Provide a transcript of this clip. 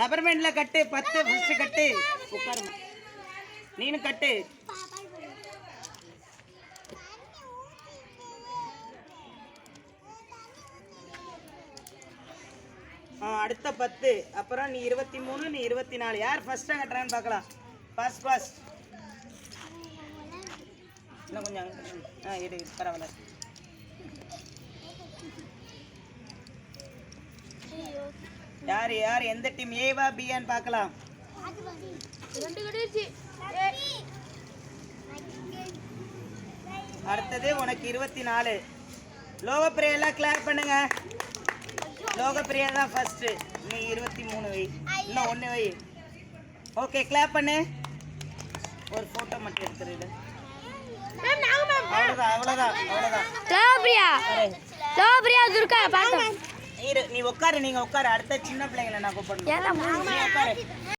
ரப்பர்பேண்ட்ல கட்டு பத்து ஃபஸ்ட்டு கட்டு. உட்காருமா நீனு கட்டு. ஆ, அடுத்த பத்து. அப்புறம் நீ இருபத்தி மூணு நீ இருபத்தி நாலு யார் ஃபஸ்ட்டாக கட்டுறான்னு பார்க்கலாம். ஃபஸ்ட் ஃபஸ்ட் இன்னும் கொஞ்சம் ஆ இரு பரவாயில்ல. யார் யார் எந்த டீம் ஏவா பியான்னு பார்க்கலாம். அடுத்தது உனக்கு இருபத்தி நாலு லோகப்பிரியா எல்லாம் கிளாப் பண்ணுங்க. லோகப்பிரியா தான் ஃபர்ஸ்ட் நீ இருபத்தி மூணு வை. இன்னும் ஒன்று வை. ஓகே கிளாப் பண்ணு. ஒரு ஃபோட்டோ மட்டும் எடுத்துரு மேம் நாங்க மேம் அவ்வளோதான் அவ்வளோதான் அவ்வளோதான் லோபிரியா லோபிரியா துர்கா பார்த்தோம் இரு நீ உட்காரு நீங்க உட்காரு. அடுத்த சின்ன பிள்ளைங்களை நான் கூப்பிடணும். உட்காரு.